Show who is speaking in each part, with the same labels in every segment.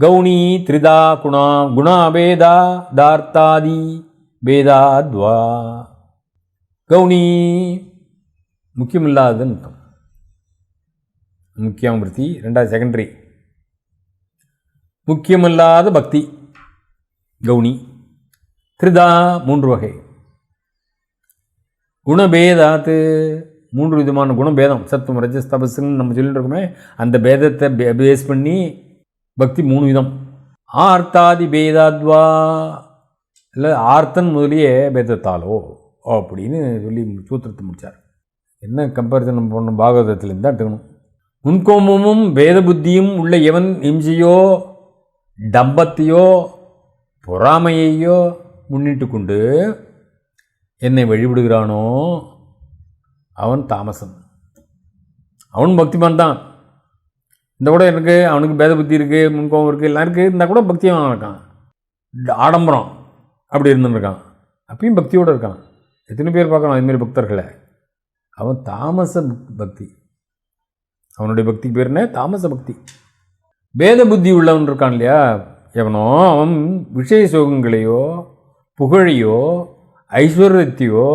Speaker 1: கௌணி திரிதா குணா குணாபேதா தார்த்தாதி பேதாத்வா கௌணி முக்கியமில்லாததுன்னு அர்த்தம் முக்கியம் விருத்தி ரெண்டாவது செகண்டரி முக்கியமில்லாத பக்தி. கௌணி. திரிதா மூன்று வகை. குணபேதாத்து மூன்று விதமான குணபேதம். சத்துவம் ரஜஸ் நம்ம சொல்லிட்டு இருக்கோமே அந்த பேதத்தை பே- பேஸ் பண்ணி பக்தி மூணு விதம். ஆர்த்தாதி பேதாத்வா. இல்லை ஆர்த்தன் முதலியே பேதத்தாலோ அப்படின்னு சொல்லி சூத்திரத்தை முடித்தார் என்ன கம்பேரிசன் நம்ம பண்ணணும்? பாகவதத்துலேருந்து தான் எடுத்துக்கணும். முன்கோமமும் வேத புத்தியும் உள்ள எவன் இம்சையோ டம்பத்தையோ பொறாமையையோ முன்னிட்டு கொண்டு என்னை வழிபடுகிறானோ அவன் தாமசன். அவன் பக்திமான் தான். இந்த கூட எனக்கு அவனுக்கு பேத புத்தி இருக்குது முன்கோபம் இருக்குது எல்லாம் இருக்குது இருந்தால் கூட பக்தியான் இருக்கான். ஆடம்பரம் அப்படி இருந்துருக்கான் அப்பயும் பக்தியோடு இருக்கான். எத்தனை பேர் பார்க்குறான் அதுமாரி பக்தர்களை? அவன் தாமச பக்தி. அவனுடைய பக்தி பேர் என்ன? தாமச பக்தி. பேத புத்தி உள்ளவன் இருக்கான் இல்லையா? எவனோ அவன் விஷய சோகங்களையோ புகழையோ ஐஸ்வர்யத்தையோ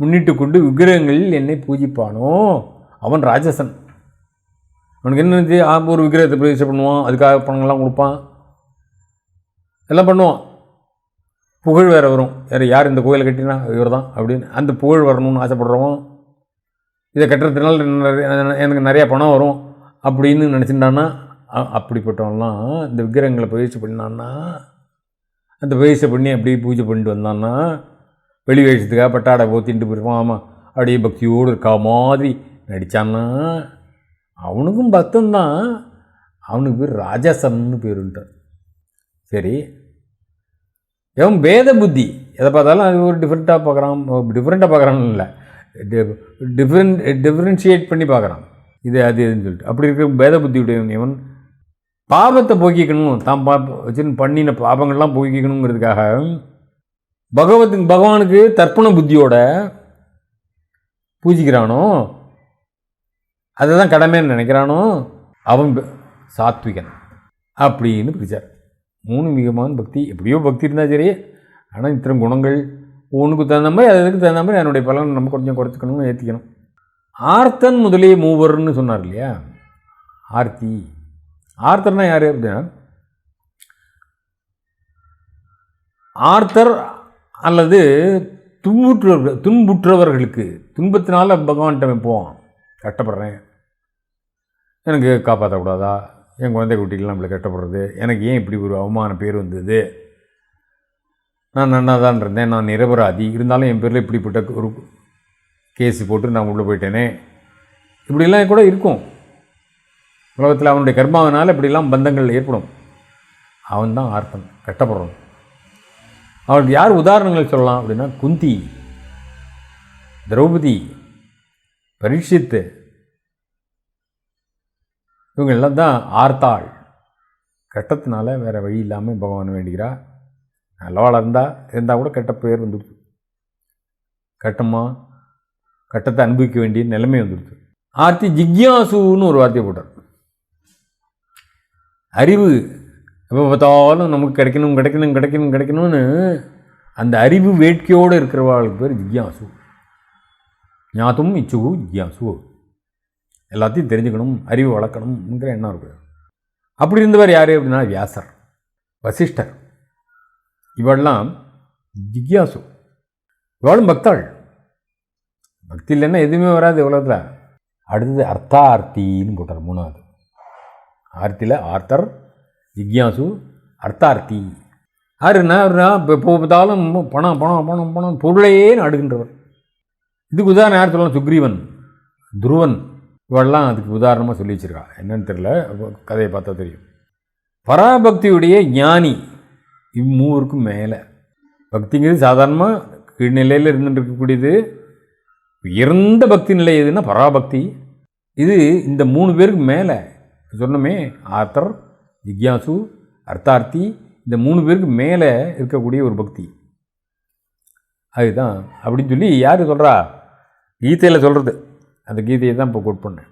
Speaker 1: முன்னிட்டு கொண்டு விக்கிரகங்களில் என்னை பூஜிப்பானோ? அவன் ராஜசன் அவனுக்கு என்ன இருந்துச்சு? ஆ, ஒரு விக்கிரகத்தை பிரதிஷ்டை பண்ணுவான் அதுக்காக பணங்கள்லாம் கொடுப்பான். எல்லாம் பண்ணுவான். புகழ் வேறு வரும். வேறு யார் இந்த கோயிலை கட்டினா? இவர் தான் அப்படின்னு. அந்த புகழ் வரணும்னு ஆசைப்படுறவன் இதை கட்டுறதுனால எனக்கு நிறையா பணம் வரும் அப்படின்னு நினச்சிட்டான்னா அப்படிப்பட்டவன்லாம் இந்த விக்கிரகங்களை பயிற்சி பண்ணான்னா அந்த பயிற்சி பண்ணி அப்படியே பூஜை பண்ணிட்டு வந்தான்னா வெளி வேஷத்துக்காக பட்டாடை போத்தின்ட்டு போயிருப்பான். ஆமாம் அப்படியே பக்தியோடு இருக்கா மாதிரி நடித்தான்னா அவனுக்கும் பக்தன் தான் அவனுக்கு பேர் ராஜசன்னு பேருன்ட்டார் சரி. எவன் பேத புத்தி. எதை பார்த்தாலும் அது ஒரு டிஃப்ரெண்ட்டாக பார்க்குறான். டிஃப்ரெண்ட்டாக பார்க்குறான்னு இல்லை. டிஃப்ரெண்ட் டிஃப்ரென்ஷியேட் பண்ணி பார்க்குறான். இது அது இதுன்னு சொல்லிட்டு. அப்படி இருக்கிற பேத புத்தி உடையவன் இவன். பாபத்தை போக்கிக்கணும். தான் பா வச்சுன்னு பண்ணின பாபங்கள்லாம் போக்கிக்கணுங்கிறதுக்காக பகவத் பகவானுக்கு தர்ப்பண புத்தியோட பூஜிக்கிறானோ அதை தான் கடமைன்னு நினைக்கிறானோ? அவன் சாத்விகன் அப்படின்னு பிரிச்சார் மூணு மிகமான பக்தி எப்படியோ பக்தி இருந்தால் சரி ஆனால் இத்தனை குணங்கள் ஒன்றுக்கு தகுந்த மாதிரி அதுக்கு தகுந்த மாதிரி அதனுடைய பலன் நம்ம கொஞ்சம் குறைச்சிக்கணும் ஏற்றிக்கணும் ஆர்த்தன் முதலிய மூவர்னு சொன்னார் இல்லையா? ஆர்த்தி. ஆர்த்தர்னா யார் அப்படின்னா ஆர்த்தர் அல்லது துன்புற்றவர்கள் துன்புற்றவர்களுக்கு துன்பத்தினால் பகவான்கிட்ட வைப்போம் கட்டப்படுறேன் எனக்கு காப்பாற்றக்கூடாதா என் குழந்தை குட்டிகள்லாம் நம்மளை கட்டப்படுறது எனக்கு ஏன் இப்படி ஒரு அவமான பேர் வந்தது? நான் நன்னா தான் இருந்தேன். நான் நிரபராதி. இருந்தாலும் என் பேரில் இப்படிப்பட்ட ஒரு கேஸு போட்டு நான் உள்ளே போயிட்டேனே. இப்படிலாம் கூட இருக்கும். உலகத்தில் அவனுடைய கர்மாவினால் இப்படிலாம் பந்தங்கள் ஏற்படும். அவன் தான் ஆர்த்தன். கட்டப்படுறோம் அவனுக்கு யார் உதாரணங்கள் சொல்லலாம் அப்படின்னா குந்தி திரௌபதி பரீட்சித்து இவங்க எல்லாம் தான் ஆர்த்தாள். கட்டத்தினால வேறு வழி இல்லாமல் பகவான் வேண்டிக்கிறா நல்லவாளாக இருந்தால் இருந்தால் கூட கெட்ட பேர் வந்துடுது. கட்டமாக கட்டத்தை அனுபவிக்க வேண்டிய நிலைமை வந்துடுது. ஆர்த்தி ஜிக்யாசுன்னு ஒரு வார்த்தையை போட்டார். அறிவு எப்போ பார்த்தாலும் நமக்கு கிடைக்கணும் கிடைக்கணும் கிடைக்கணும் கிடைக்கணும்னு அந்த அறிவு வேட்கையோடு இருக்கிறவாளுக்கு பேர் ஜிக்யாசு. ஞாத்தும் இச்சுகு ஜிக்யாசு எல்லாத்தையும் தெரிஞ்சுக்கணும் அறிவு வளர்க்கணுங்கிற எண்ணம் இருக்கு அப்படி இருந்தவர் யார் அப்படின்னா வியாசர் வசிஷ்டர். இவெல்லாம் ஜிக்யாசு. இவளும் பக்தாள் பக்தி இல்லைன்னா எதுவுமே வராது உலகத்தில். அடுத்தது அர்த்தார்த்தின்னு போட்டார் மூணாவது. ஆர்த்தியில் ஆர்த்தர் ஜிக்யாசு அர்த்தார்த்தி. ஆறுனா அவருனா இப்போ பார்த்தாலும் பணம் பணம் பணம் பணம் பொருளையே நாடுகின்றவர். இதுக்கு உதாரணம் யார் சொல்லலாம் சுக்ரீவன் துருவன். இவெல்லாம் அதுக்கு உதாரணமாக சொல்லி வச்சிருக்கா. என்னன்னு தெரியல. கதையை பார்த்தா தெரியும். பராபக்தியுடைய ஞானி இம்மூருக்கும் மேலே. பக்திங்கிறது சாதாரணமாக கீழ்நிலையில் இருந்துட்டு இருக்கக்கூடியது. உயர்ந்த பக்தி நிலை எதுன்னா பராபக்தி. இது இந்த மூணு பேருக்கு மேலே. சொன்னோமே ஆத்தர் ஜிக்யாசு அர்த்தார்த்தி இந்த மூணு பேருக்கு மேலே இருக்கக்கூடிய ஒரு பக்தி. அதுதான். அப்படின்னு சொல்லி யார் சொல்கிறா கீதையில் சொல்கிறது அந்த கீதையை தான் இப்போ கோட் பண்ணேன்.